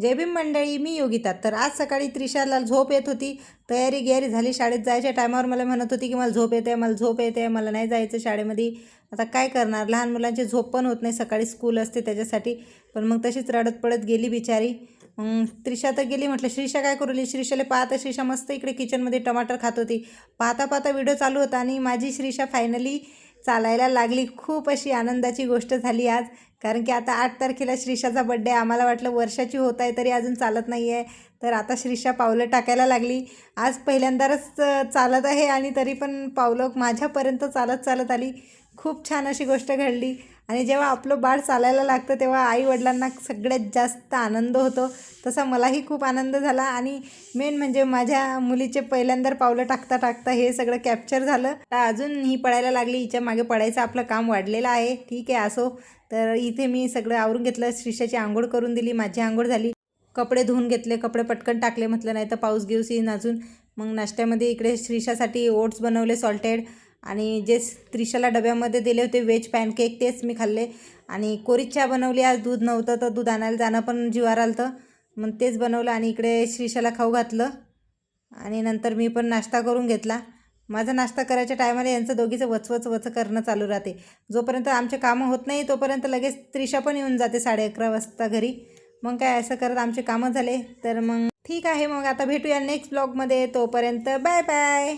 जय भीम मंडळी मी योगिता तर आज सकाळी त्रिशाला झोप येत होती. तयारी गियारी झाली. शाळेत जायच्या टायमावर मला म्हणत होती की मला झोप येते मला झोप येते मला नाही जायचं शाळेमध्ये. आता काय करणार? लहान मुलांची झोप पण होत नाही. सकाळी स्कूल असते त्याच्यासाठी. पण मग तशीच रडत पडत गेली बिचारी. मग त्रिशा तर गेली. म्हटलं श्रीषा काय करू लागली श्रीषाला पाहता श्रीषा मस्त इकडे किचनमध्ये टमाटर खात होती. पाहता पाहता व्हिडिओ चालू होता आणि माझी श्रीषा फायनली चालायला लागली. खूप अशी आनंदाची गोष्ट झाली आज. कारण की आता आठ तारखेला श्रीषाचा बड्डे आम्हाला वाटलं वर्षाची होत आहे तरी अजून चालत नाही आहे तर आता श्रीषा पावलं टाकायला लागली. आज पहिल्यांदाच चालत आहे आणि तरी पण पावलं माझ्यापर्यंत चालत चालत आली. खूप छान अशी गोष्ट घडली. आणि जेव्हा आपलं बाळ चालायला लागतं तेव्हा आईवडिलांना सगळ्यात जास्त आनंद होतो. तसा मलाही खूप आनंद झाला. आणि मेन म्हणजे माझ्या मुलीचे पहिल्यांदा पावलं टाकता टाकता हे सगळं कॅप्चर झालं. अजून ही पडायला लागली. हिच्या मागे पडायचं आपलं काम वाढलेलं आहे. ठीक आहे असो. तर इथे मी सगळं आवरून घेतलं. श्रीषाची आंघोळ करून दिली. माझी आंघोळ झाली. कपडे धुवून घेतले कपडे पटकन टाकले म्हटलं नाही तर पाऊस गिवस येईन अजून. मग नाश्त्यामध्ये इकडे श्रीशासाठी ओट्स बनवले सॉल्टेड. आणि जे त्रिशाला डब्यामध्ये दिले होते व्हेज पॅनकेक तेच मी खाल्ले. आणि कोरी चहा बनवली आज दूध नव्हतं तर दूध आणायला जाणं पण जीवार आलं तर मग तेच बनवलं आणि इकडे श्रीशाला खाऊ घातलं. आणि नंतर मी पण नाश्ता करून घेतला. माझा नाश्ता करायच्या टायमाला यांचं दोघीचं वचवच वच करणं चालू राहते. जोपर्यंत आमचे कामं होत नाही तोपर्यंत लगेच त्रिशा पण येऊन जाते साडे अकरा वाजता घरी. मग काय असं करत आमचे कामं झाले. तर मग ठीक आहे मग आता भेटूया नेक्स्ट ब्लॉगमध्ये तोपर्यंत बाय बाय.